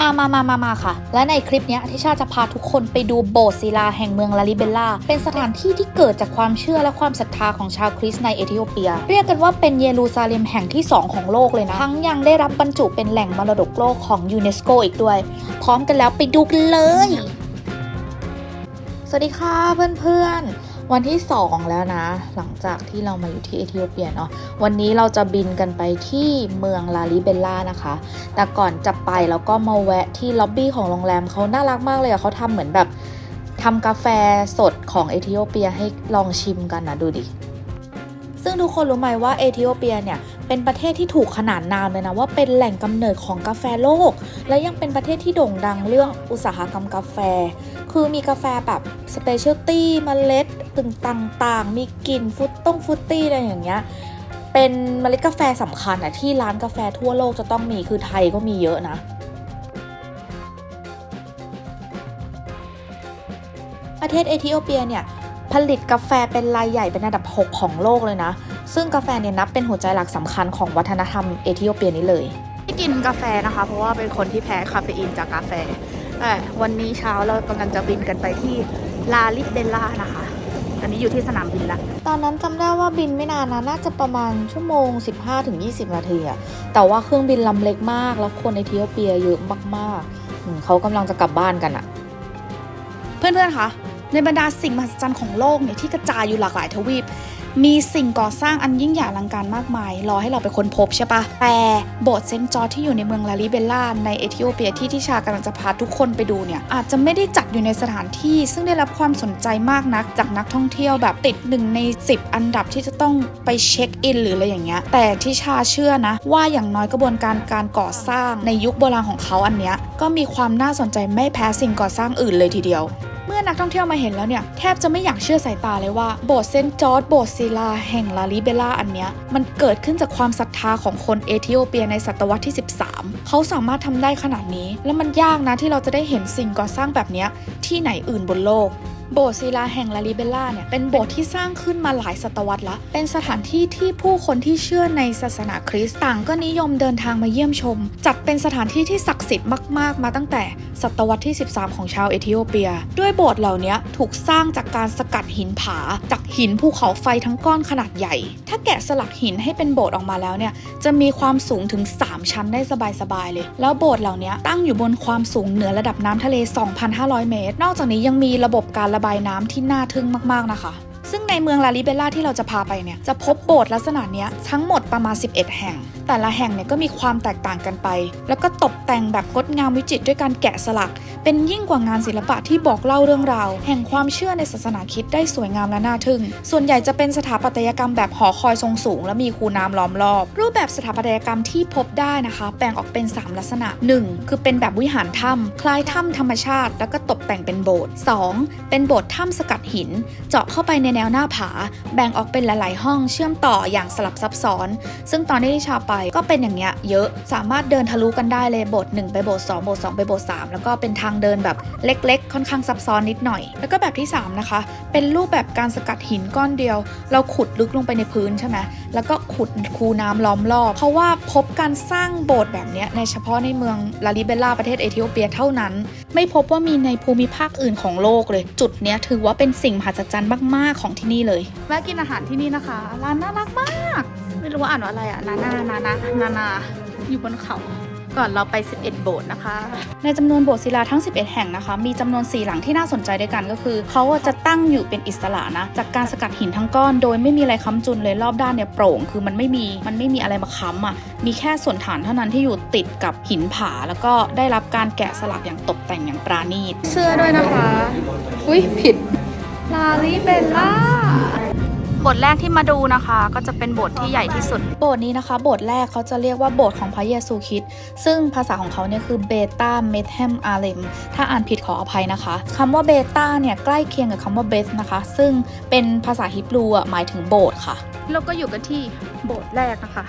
มามามามามาค่ะ และในคลิปนี้ทิชาจะพาทุกคนไปดูโบสถ์ศิลาแห่งเมืองลาลิเบลลาเป็นสถานที่ที่เกิดจากความเชื่อและความศรัทธาของชาวคริสต์ในเอธิโอเปีย เรียกกันว่าเป็นเยรูซาเล็มแห่งที่ 2 ของโลกเลยนะ ทั้งยังได้รับบรรจุเป็นแหล่งมรดกโลกของยูเนสโกอีกด้วย พร้อมกันแล้วไปดูกันเลย สวัสดีค่ะเพื่อนๆ วันที่ 2 แล้วนะ หลังจากที่เรามาอยู่ที่เอธิโอเปียเนาะวันนี้เราจะบินกันไปที่เมืองลาลิเบลล่านะคะ แต่ก่อนจะไปเราก็มาแวะที่ล็อบบี้ของโรงแรมเขาน่ารักมากเลยอะเขาทำเหมือนแบบทำกาแฟสดของเอธิโอเปียให้ลองชิมกันนะดูดิซึ่งทุกคนรู้ไหมว่าเอธิโอเปียเนี่ยเป็นประเทศที่ถูกขนานนามเลยนะว่าเป็นแหล่งกำเนิดของกาแฟโลก และยังเป็นประเทศที่โด่งดังเรื่องอุตสาหกรรมกาแฟ คือมีกาแฟแบบสเปเชียลตี้เมล็ดตึงต่างๆ มีกลิ่นฟุตต้งฟุตตี้อะไรอย่างเงี้ยเป็นเมล็ดกาแฟสำคัญอะที่ร้านกาแฟทั่วโลกจะต้องมีคือไทยก็มีเยอะนะประเทศเอธิโอเปียเนี่ยผลิตกาแฟเป็นรายใหญ่เป็นอันดับ 6 ของโลกเลยนะ ซึ่งกาแฟเนี่ยนับเป็นหัวใจหลักสำคัญของวัฒนธรรมเอธิโอเปียนี้เลย ที่กินกาแฟนะคะ เพราะว่าเป็นคนที่แพ้คาเฟอีนจากกาแฟ วันนี้เช้าเรากำลังจะบินกันไปที่ลาลิเบลล่านะคะอันนี้อยู่ที่สนามบินละ ตอนนั้นจำได้ว่าบินไม่นานนะ น่าจะประมาณชั่วโมง 15-20 นาทีอะแต่ว่าเครื่องบินลำเล็กมาก แล้วคนเอธิโอเปียเยอะมากๆอืมเขากำลังจะกลับบ้านกันอะเพื่อนๆ คะ ในบรรดาสิ่งมหัศจรรย์ของโลกเนี่ยที่กระจายอยู่หลากหลายทวีป มีสิ่งก่อสร้างอันยิ่งใหญ่อลังการมากมาย รอให้เราไปค้นพบใช่ปะแต่โบสถ์เซนจอร์ที่อยู่ในเมืองลาลิเบลล่าในเอธิโอเปียที่ทิชากำลังจะพาทุกคนไปดูเนี่ยอาจจะไม่ได้จัดอยู่ในสถานที่ ซึ่งได้รับความสนใจมากนัก จากนักท่องเที่ยวแบบติดหนึ่งใน 10 อันดับที่จะต้องไปเช็คอินหรืออะไรอย่างเงี้ยแต่ทิชาเชื่อนะ ว่าอย่างน้อยกระบวนการการก่อสร้างในยุคโบราณของเขาอันเนี้ยก็มีความน่าสนใจไม่แพ้สิ่งก่อสร้างอื่นเลยทีเดียว เมื่อนักท่องเที่ยวมาเห็นแล้วเนี่ยแทบจะไม่อยากเชื่อสายตาเลยว่าโบสถ์เซนต์จอร์ดโบสถ์ศิลาแห่งลาลิเบล่าอันเนี้ยมันเกิดขึ้นจากความศรัทธาของคนเอธิโอเปียในศตวรรษที่ 13 เขาสามารถทำได้ขนาดนี้ แล้วมันยากนะที่เราจะได้เห็นสิ่งก่อสร้างแบบนี้ที่ไหนอื่นบนโลก โบสถ์ศิลาแห่งลาลิเบลล่าเนี่ยเป็นโบสถ์ที่สร้างขึ้นมาหลายศตวรรษละ เป็นสถานที่ที่ผู้คนที่เชื่อในศาสนาคริสต์ต่างก็นิยมเดินทางมาเยี่ยมชม จัดเป็นสถานที่ที่ศักดิ์สิทธิ์มากๆ มาตั้งแต่ศตวรรษที่ 13 ของชาวเอธิโอเปีย ด้วยโบสถ์เหล่านี้ถูกสร้างจากการสกัดหินผา จากหินภูเขาไฟทั้งก้อนขนาดใหญ่ ถ้าแกะสลักหินให้เป็นโบสถ์ออกมาแล้วเนี่ยจะมีความสูงถึง 3 ชั้นได้สบายๆเลย แล้วโบสถ์เหล่านี้ตั้งอยู่บนความสูงเหนือระดับน้ำทะเล 2,500 เมตร นอกจากนี้ยังมีระบบการระบายน้ำที่น่าทึ่งมากๆนะคะ ในเมืองลาลิเบล่าที่เราจะพาไปเนี่ยจะพบโบสถ์ลักษณะนี้ทั้งหมดประมาณ 11 แห่ง แต่ละแห่งเนี่ยก็มีความแตกต่างกันไป แล้วก็ตกแต่งแบบงดงามวิจิตรด้วยการแกะสลัก เป็นยิ่งกว่างานศิลปะที่บอกเล่าเรื่องราว แห่งความเชื่อในศาสนาคิดได้สวยงามและน่าทึ่ง ส่วนใหญ่จะเป็นสถาปัตยกรรมแบบหอคอยทรงสูง และมีคูน้ำล้อมรอบ รูปแบบสถาปัตยกรรมที่พบได้นะคะ แบ่งออกเป็น 3 ลักษณะ 1. คือเป็นแบบวิหารถ้ำคล้ายถ้ำธรรมชาติ แล้วก็ตกแต่งเป็นโบสถ์ 2. เป็นโบสถ์ถ้ำสกัดหิน เจาะเข้าไปในแนวหน้าาผา แบ่งออกเป็นหลาย ๆ ห้องเชื่อมต่ออย่างสลับซับซ้อน ซึ่งตอนที่ที่ชาไปก็เป็นอย่างเงี้ยเยอะสามารถเดินทะลุกันได้เลยโบสถ์หนึ่งไปโบสถ์สองโบสถ์สองไปโบสถ์สามแล้วก็เป็นทางเดินแบบเล็ก ๆ ค่อนข้างซับซ้อนนิดหน่อย แล้วก็แบบที่ 3 นะคะ เป็นรูปแบบการสกัดหินก้อนเดียว เราขุดลึกลงไปในพื้นใช่ไหมแล้วก็ขุดคูน้ำล้อมรอบเพราะว่าพบการสร้างโบสถ์แบบเนี้ยในเฉพาะในเมืองลาลิเบลลาประเทศเอธิโอเปียเท่านั้นไม่พบว่ามีในภูมิภาคอื่นของโลกเลย จุดเนี้ยถือว่าเป็นสิ่งมหัศจรรย์มากๆของที่นี่เลยแวะกินอาหารที่นี่นะคะ ร้านน่ารักมาก ไม่รู้ว่าอ่านว่าอะไรอะนานานานานานาอยู่บนเขา ก่อนเราไป 11 โบสถ์นะคะ ในจำนวนโบสถ์ศิลาทั้ง 11 แห่งนะคะ มีจำนวน 4 หลังที่น่าสนใจด้วยกันก็คือ เขาอะจะตั้งอยู่เป็นอิสระนะ จากการสกัดหินทั้งก้อน โดยไม่มีอะไรค้ำจุนเลยรอบด้านเนี่ยโปร่ง คือมันไม่มี มันไม่มีอะไรมาค้ำอะ มีแค่ส่วนฐานเท่านั้นที่อยู่ติดกับหินผา แล้วก็ได้รับการแกะสลักอย่างตกแต่งอย่างปราณีต เสื้อด้วยนะคะ อุ้ยผิดลาลิเบลล่า บทแรกที่มาดูนะคะ ก็จะเป็นบทที่ใหญ่ที่สุดโบสถ์นี้นะคะโบสถ์แรกเขาจะเรียกว่าโบสถ์ของพระเยซูคริสต์ซึ่งภาษาของเขาเนี่ยคือเบต้าเมทเฮมอาเลมถ้าอ่านผิดขออภัยนะคะคำว่าเบต้าเนี่ยใกล้เคียงกับคำว่าเบสนะคะ ซึ่งเป็นภาษาฮิบรูอะหมายถึงโบสถ์ค่ะเราก็อยู่กันที่โบสถ์แรกนะคะ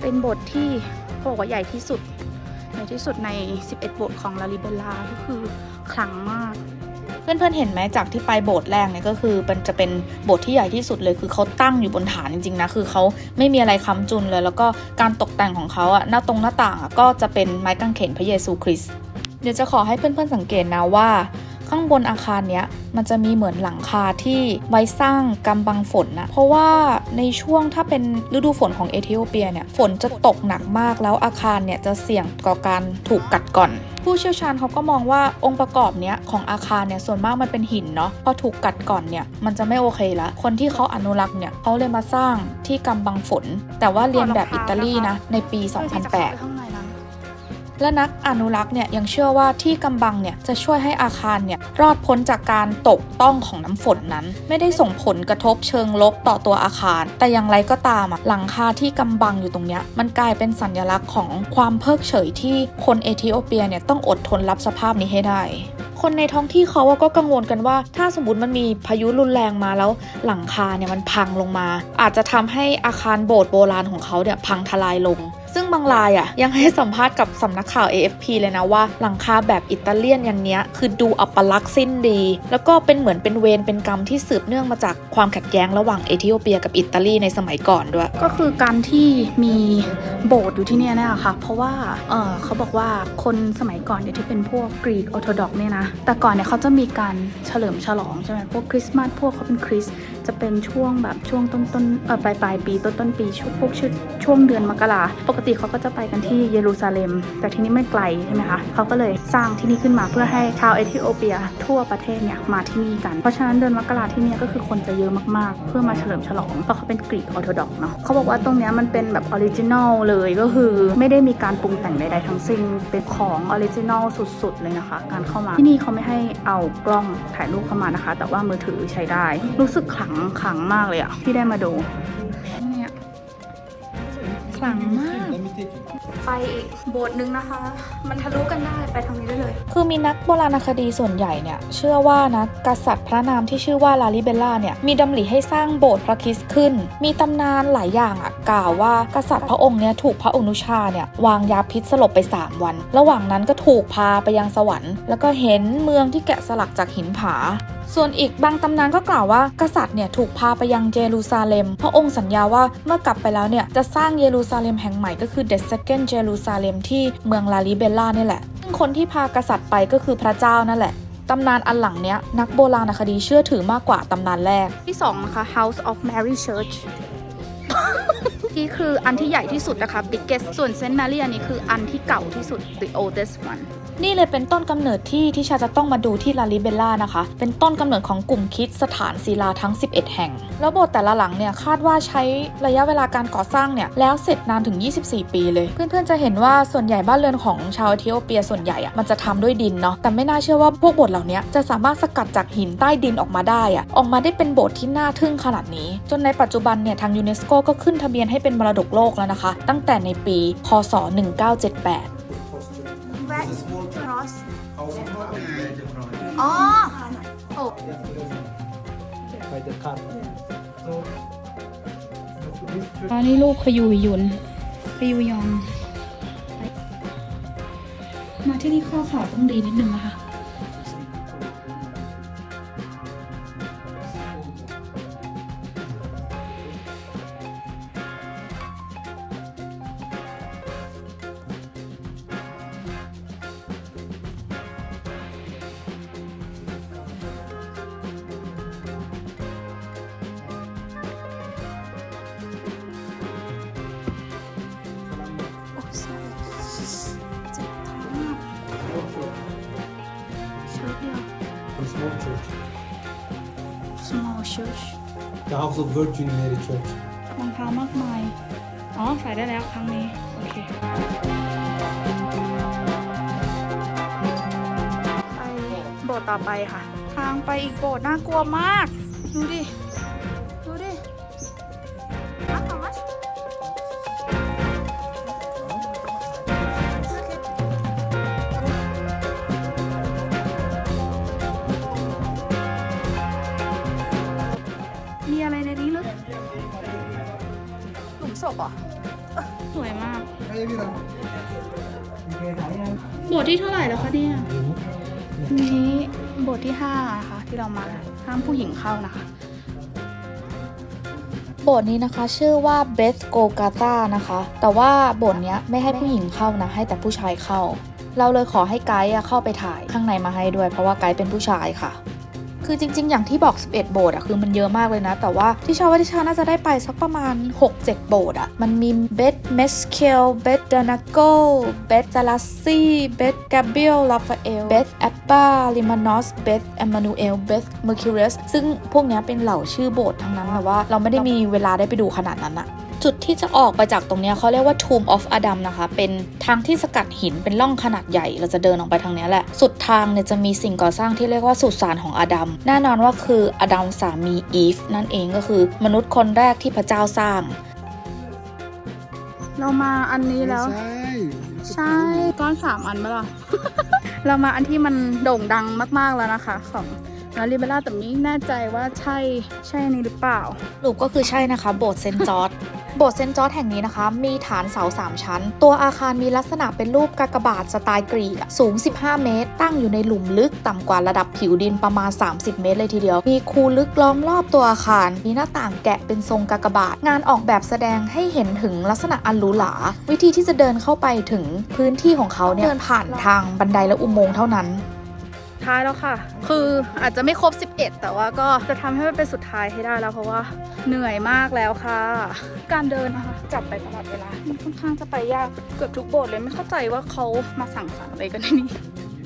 เป็นโบสถ์ที่เขาบอกว่าใหญ่ที่สุด ใหญ่ที่สุดใน 11โบสถ์ของลาลิเบลล่าก็คือขลังมาก เพื่อนๆเห็นไหมจากที่ไปโบสถ์แรกเนี่ยก็คือมันจะเป็นโบสถ์ที่ใหญ่ที่สุดเลยคือเขาตั้งอยู่บนฐานจริงๆนะคือเขาไม่มีอะไรค้ำจุนเลย แล้วก็การตกแต่งของเขาอะหน้าตรงหน้าต่างอะก็จะเป็นไม้กางเขนพระเยซูคริสต์เดี๋ยวจะขอให้เพื่อนๆสังเกตนะว่า ข้างบนอาคารเนี้ยมันจะมีเหมือนหลังคาที่ไว้สร้างกำบังฝนนะ เพราะว่าในช่วงถ้าเป็นฤดูฝนของเอธิโอเปียเนี่ยฝนจะตกหนักมากแล้วอาคารเนี่ยจะเสี่ยงต่อการถูกกัดก่อน ผู้เชี่ยวชาญเขาก็มองว่าองค์ประกอบเนี้ยของอาคารเนี่ยส่วนมากมันเป็นหินเนาะพอถูกกัดก่อนเนี่ยมันจะไม่โอเคละคนที่เขาอนุรักษ์เนี่ยเขาเลยมาสร้างที่กำบังฝน แต่ว่าเรียนแบบอิตาลีนะในปี 2008 และนักอนุรักษ์เนี่ยยังเชื่อว่าที่กำบังเนี่ยจะช่วยให้อาคารเนี่ยรอดพ้นจากการตกต้องของน้ำฝนนั้น ไม่ได้ส่งผลกระทบเชิงลบต่อตัวอาคาร แต่อย่างไรก็ตามอะหลังคาที่กำบังอยู่ตรงเนี้ยมันกลายเป็นสัญลักษณ์ของความเพิกเฉยที่คนเอธิโอเปียเนี่ยต้องอดทนรับสภาพนี้ให้ได้คนในท้องที่เขาก็กังวลกันว่า ถ้าสมมติมันมีพายุรุนแรงมาแล้วหลังคาเนี่ยมันพังลงมา อาจจะทำให้อาคารโบสถ์โบราณของเขาเนี่ยพังทลายลง ซึ่งบางรายอะยังให้สัมภาษณ์กับสำนักข่าว AFP เลยนะว่าหลังคาแบบอิตาเลียนอย่างเนี้ยคือดูอัปลักษณ์สิ้นดี แล้วก็เป็นเหมือนเป็นเวรเป็นกรรมที่สืบเนื่องมาจากความขัดแย้งระหว่างเอธิโอเปียกับอิตาลีในสมัยก่อนด้วย ก็คือการที่มีโบสถ์อยู่ที่เนี่ยนะคะเพราะว่าเออเขาบอกว่าคนสมัยก่อนเนี่ยที่เป็นพวกกรีกออร์โธดอกเนี่ยนะแต่ก่อนเนี่ยเขาจะมีการเฉลิมฉลองใช่ไหมพวกคริสต์มาสพวกเขาเป็นคริสต์ จะเป็นช่วงแบบช่วงต้นต้นเออปลายปลายปีต้นต้นปีช่วงพวกช,ช่วงเดือนมกราปกติเขาก็จะไปกันที่เยรูซาเล็ม แต่ที่นี่ไม่ไกลใช่ไหมคะเขาก็เลยสร้างที่นี่ขึ้นมาเพื่อให้ชาวเอธิโอเปีย ทั่วประเทศเนี่ยมาที่นี่กัน เพราะฉะนั้นเดือนมกราที่นี่ก็คือคนจะเยอะมากๆ เพื่อมาเฉลิมฉลองเพราะเขาเป็นกรีกออร์โธดอกเนาะเขาบอกว่าตรงเนี้ยมันเป็นแบบออริจินอลเลยก็คือไม่ได้มีการปรุงแต่งใดๆทั้งสิ้นเป็นของออริจินอลสุดๆเลยนะคะ การเข้ามาที่นี่เขาไม่ให้เอากล้องถ่ายรูปเข้ามานะคะ แต่ว่ามือถือใช้ได้ รู้สึกขลังขลังมากเลยอะที่ได้มาดูเนี่ยขลังมาก ไปอีกโบสถ์หนึงนะคะ มันทะลุกันได้ไปทางนี้ได้เลย คือมีนักโบราณคดีส่วนใหญ่เนี่ย เชื่อว่านะกษัตริย์พระนามที่ชื่อว่าลาลิเบลล่าเนี่ย มีดำริให้สร้างโบสถ์พระคริสต์ขึ้น มีตำนานหลายอย่างอะกล่าวว่ากษัตริย์พระองค์เนี่ยถูกพระอนุชาเนี่ยวางยาพิษสลบไป 3 วัน ระหว่างนั้นก็ถูกพาไปยังสวรรค์ แล้วก็เห็นเมืองที่แกะสลักจากหินผา ส่วนอีกบางตำนานก็กล่าวว่ากษัตริย์เนี่ยถูกพาไปยังเยรูซาเล็ม พระองค์สัญญาว่าเมื่อกลับไปแล้วเนี่ยจะสร้างเยรูซาเล็มแห่งใหม่ก็คือเดสเกนเยรูซาเล็มที่เมืองลาลิเบลล่านี่แหละซึ่งคนที่พากษัตริย์ไปก็คือพระเจ้านั่นแหละตำนานอันหลังเนี้ยนักโบราณคดีเชื่อถือมากกว่าตำนานแรกที่สองนะคะ House of Mary Church ที่คืออันที่ใหญ่ที่สุดนะคะ biggest ส่วนเซนต์แมรี่อันนี้คืออันที่เก่าที่สุด the oldest one นี่เลยเป็นต้นกำเนิดที่ที่ชาจะต้องมาดูที่ลาลิเบลล่านะคะ เป็นต้นกำเนิดของกลุ่มคิดสถานศิลาทั้ง 11 แห่ง แล้วโบสถ์แต่ละหลังเนี่ยคาดว่าใช้ระยะเวลาการก่อสร้างเนี่ยแล้วเสร็จนานถึง 24 ปีเลย เพื่อนๆจะเห็นว่าส่วนใหญ่บ้านเรือนของชาวเอธิโอเปียส่วนใหญ่อะมันจะทำด้วยดินเนาะแต่ไม่น่าเชื่อว่าพวกโบสถ์เหล่านี้จะสามารถสกัดจากหินใต้ดินออกมาได้อะออกมาได้เป็นโบสถ์ที่น่าทึ่งขนาดนี้ จนในปัจจุบันเนี่ยทางยูเนสโกก็ขึ้นทะเบียนให้เป็นมรดกโลกแล้วนะคะ ตั้งแต่ในปีคศ1978อ๋อโอ้ by the car. อันนี้ลูกขยูยุนขยูยอนมาที่นี่ข้อข่าวต้องดีนิดนึงนะคะ church The House of Virgin Mary Church. รองเท้ามากมาย อ๋อ ใส่ได้แล้วครั้งนี้ โอเค ไปโบสถ์ต่อไปค่ะ ทางไปอีกโบสถ์น่ากลัวมาก ดูดิดู ทที่เท่าไหร่แล้วคะเนี่ย นี้โบทที่ 5 นะคะ ที่เรามาห้ามผู้หญิงเข้านะคะ โบสถ์นี้นะคะชื่อว่าเบสโกกาตานะคะ แต่ว่าโบสถ์เนี้ยไม่ให้ผู้หญิงเข้านะ ให้แต่ผู้ชายเข้า เราเลยขอให้ไกด์อะเข้าไปถ่ายข้างในมาให้ด้วย เพราะว่าไกด์เป็นผู้ชายค่ะ คือจริง ๆ อย่างที่บอก 11 โบสถ์อะคือมันเยอะมากเลยนะ แต่ว่าที่ชาวว่าที่ชาน่าจะได้ไปสักประมาณ 6-7 โบสถ์อะมันมีเบธเมสเคลเบธดานาโกเบธซาลาซีเบธกาเบรียลลาฟาเอลเบธแอปปาลิมานอสเบธเอมานูเอลเบธเมอร์คิวเรสซึ่งพวกนี้เป็นเหล่าชื่อโบสถ์ทั้งนั้นแต่ว่าเราไม่ได้มีเวลาได้ไปดูขนาดนั้นอะ จุดที่จะออกไปจากตรงเนี้ยเขาเรียกว่า Tomb of Adam นะคะ เป็นทางที่สกัดหินเป็นร่องขนาดใหญ่ เราจะเดินออกไปทางเนี้ยแหละ สุดทางเนี่ยจะมีสิ่งก่อสร้างที่เรียกว่าสุสานของอาดัม แน่นอนว่าคืออาดัมสามีอีฟนั่นเองก็คือมนุษย์คนแรกที่พระเจ้าสร้าง เรามาอันนี้แล้ว ใช่ใช่ก้อนสามอันมาล่ะ เรามาอันที่มันโด่งดังมากๆแล้วนะคะของลาลิเบล่าแต่ไม่แน่ใจว่าใช่ใช่อันนี้หรือเปล่าสรุปก็คือใช่นะคะ โบสถ์เซนต์จอร์ด โบสถ์เซนจอร์ดแห่งนี้นะคะ มีฐานเสา 3 ชั้น ตัวอาคารมีลักษณะเป็นรูปกากบาทสไตล์กรีกสูง 15 เมตร ตั้งอยู่ในหลุมลึกต่ำกว่าระดับผิวดินประมาณ 30 เมตรเลยทีเดียว มีคูลึกล้อมรอบตัวอาคาร มีหน้าต่างแกะเป็นทรงกากบาท งานออกแบบแสดงให้เห็นถึงลักษณะอันหรูหราวิธีที่จะเดินเข้าไปถึงพื้นที่ของเขาเนี่ยเดินผ่านทางบันไดและอุโมงค์เท่านั้น ท้ายแล้วค่ะ คืออาจจะไม่ครบ 11 แต่ว่าก็จะทำให้มันเป็นสุดท้ายให้ได้แล้ว เพราะว่าเหนื่อยมากแล้วค่ะ การเดินนะคะจับไปตลอดเวลามันค่อนข้างจะไปยากเกือบทุกโบสถ์เลยไม่เข้าใจว่าเขามาสั่งสรรค์อะไรกันในนี้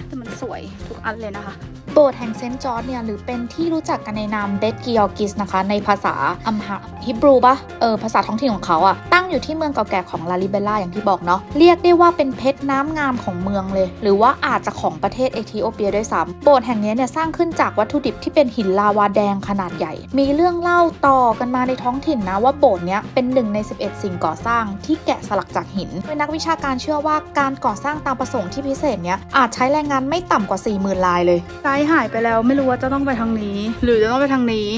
แต่มันสวยทุกอันเลยนะคะ โบสถ์แห่งเซนต์จอร์จเนี่ยหรือเป็นที่รู้จักกันในนามเบธกิออกิสนะคะ ในภาษาอัมหะฮิบรูปะเออภาษาท้องถิ่นของเขาอะตั้งอยู่ที่เมืองเก่าแก่ของลาลิเบล่าอย่างที่บอกเนาะเรียกได้ว่าเป็นเพชรน้ำงามของเมืองเลย หรือว่าอาจจะของประเทศเอธิโอเปียด้วยซ้ำโบสถ์แห่งนี้เนี่ยสร้างขึ้นจากวัตถุดิบที่เป็นหินลาวาแดงขนาดใหญ่ มีเรื่องเล่าต่อกันมาในท้องถิ่นนะว่าโบสถ์เนี้ยเป็นหนึ่งใน 11 สิ่งก่อสร้างที่แกะสลักจากหินโดยนักวิชาการเชื่อว่าการก่อสร้างตามประสงค์ที่พิเศษเนี้ยอาจใช้แรงงานไม่ต่ำกว่า 40,000 ลายเลยไกด์หายไปแล้วไม่รู้ว่าจะต้องไปทางนี้ หรือจะต้องไปทางนี้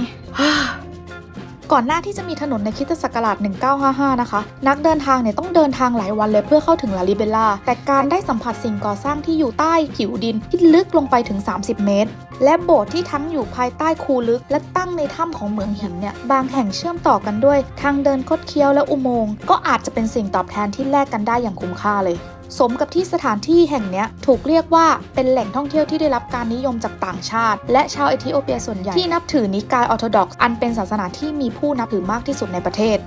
ก่อนหน้าที่จะมีถนนในคิตศักราช 1955 นะคะ นักเดินทางเนี่ยต้องเดินทางหลายวันเลยเพื่อเข้าถึงลาลิเบลล่า แต่การได้สัมผัสสิ่งก่อสร้างที่อยู่ใต้ผิวดินที่ลึกลงไปถึง 30 เมตร และโบสถ์ที่ทั้งอยู่ภายใต้คูลึก และตั้งในถ้ำของเหมืองหินเนี่ย บางแห่งเชื่อมต่อกันด้วย ทางเดินคดเคี้ยวและอุโมงค์ก็อาจจะเป็นสิ่งตอบแทนที่แลกกันได้อย่างคุ้มค่าเลย สมกับที่สถานที่แห่งนี้ถูกเรียกว่าเป็นแหล่งท่องเที่ยวที่ได้รับการนิยมจากต่างชาติ และชาวเอธิโอเปียส่วนใหญ่ที่นับถือนิกายออร์โธดอกซ์อันเป็นศาสนาที่มีผู้นับถือมากที่สุดในประเทศ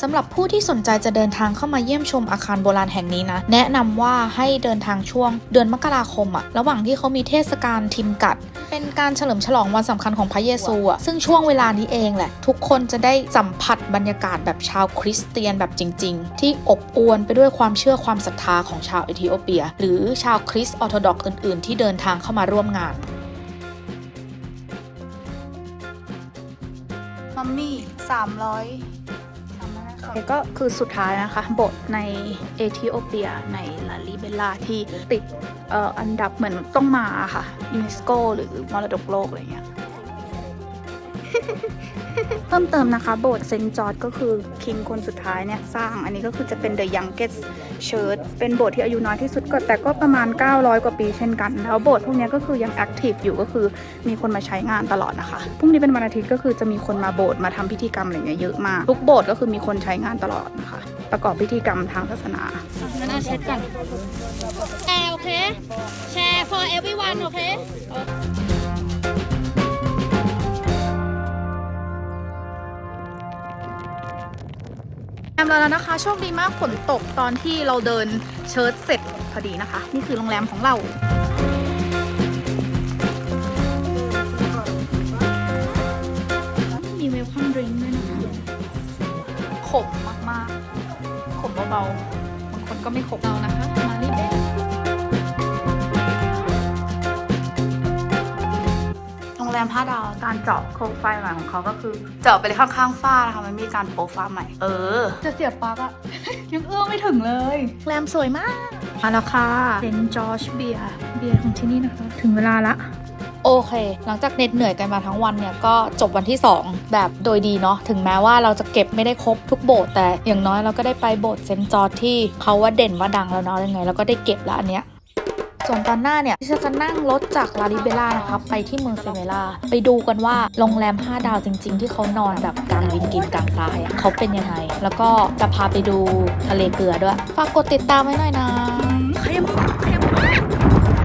สำหรับผู้ที่สนใจจะเดินทางเข้ามาเยี่ยมชมอาคารโบราณแห่งนี้นะ แนะนำว่าให้เดินทางช่วงเดือนมกราคมอะระหว่างที่เขามีเทศกาลทิมกัด เป็นการเฉลิมฉลองวันสำคัญของพระเยซูอะซึ่งช่วงเวลานี้เองแหละ ทุกคนจะได้สัมผัสบรรยากาศแบบชาวคริสเตียนแบบจริง ๆ ที่อบอวลไปด้วยความเชื่อความศรัทธาของชาวเอธิโอเปีย หรือชาวคริสต์ออร์โธดอกซ์อื่น ๆ ที่เดินทางเข้ามาร่วมงานมัมมี่สามร้อย ก็คือสุดท้ายนะคะบทในเอธิโอเปียในลาลิเบลาที่ติดอออันดับเหมือนต้องมาค่ะยูเนสโกหรือมรดกโลกอะไรเงี้ย เพิ่มเติมนะคะโบสถ์เซนจอร์ดก็คือคิงคนสุดท้ายเนี่ยสร้างอันนี้ก็คือจะเป็น The Youngest Church เป็นโบสถ์ที่อายุน้อยที่สุดก็แต่ก็ประมาณ 900 กว่าปีเช่นกัน แล้วโบสถ์พวกนี้ก็คือยังแอคทีฟอยู่ก็คือมีคนมาใช้งานตลอดนะคะพรุ่งนี้เป็นวันอาทิตย์ก็คือจะมีคนมาโบสถ์มาทำพิธีกรรมอะไรเงี้ยเยอะมากทุกโบสถ์ก็คือมีคนใช้งานตลอดนะคะ ประกอบพิธีกรรมทางศาสนางั้นเอาเช็ดก่อนแชร์โอเคแชร์ for everyone โอเค มเราแล้วนะคะ โชคดีมากฝนตกตอนที่เราเดินเชิร์ชเสร็จพอดีนะคะ นี่คือโรงแรมของเรามีเวลคัมดริงก์ด้วยนะคะขมมากๆขมเบาๆบางคนก็ไม่ขมเรานะคะ มารีเบนโรงแรม5ดาวการเจาะโคมไฟใหม่ของเขาก็คือ เจาะไปเลยข้างๆฝ้านะคะมันมีการโปะฝ้าใหม่ เออ จะเสียบปลั๊กอะ ยังเอื้อมไม่ถึงเลยโรงแรมสวยมากมาแล้วค่ะเซนจอร์จเบียร์เบียร์ของที่นี่นะคะ ถึงเวลาละโอเค หลังจากเหน็ดเหนื่อยกันมาทั้งวันเนี่ยก็จบวันที่ 2 แบบโดยดีเนาะ ถึงแม้ว่าเราจะเก็บไม่ได้ครบทุกโบสถ์แต่อย่างน้อยเราก็ได้ไปโบสถ์เซนต์จอร์จที่เขาว่าเด่นว่าดังแล้วเนาะยังไงเราก็ได้เก็บแล้วอันเนี้ย ส่วนตอนหน้าเนี่ยที่จะนั่งรถจากลาลิเบล่านะคะไปที่เมืองเซเมล่าไปดูกันว่าโรงแรม 5 ดาวจริง ๆ ที่เขานอนแบบกลางวินกินกลางทรายเขาเป็นยังไง แล้วก็จะพาไปดูทะเลเกลือด้วย ฝากกดติดตามไว้หน่อยนะขยับขยับ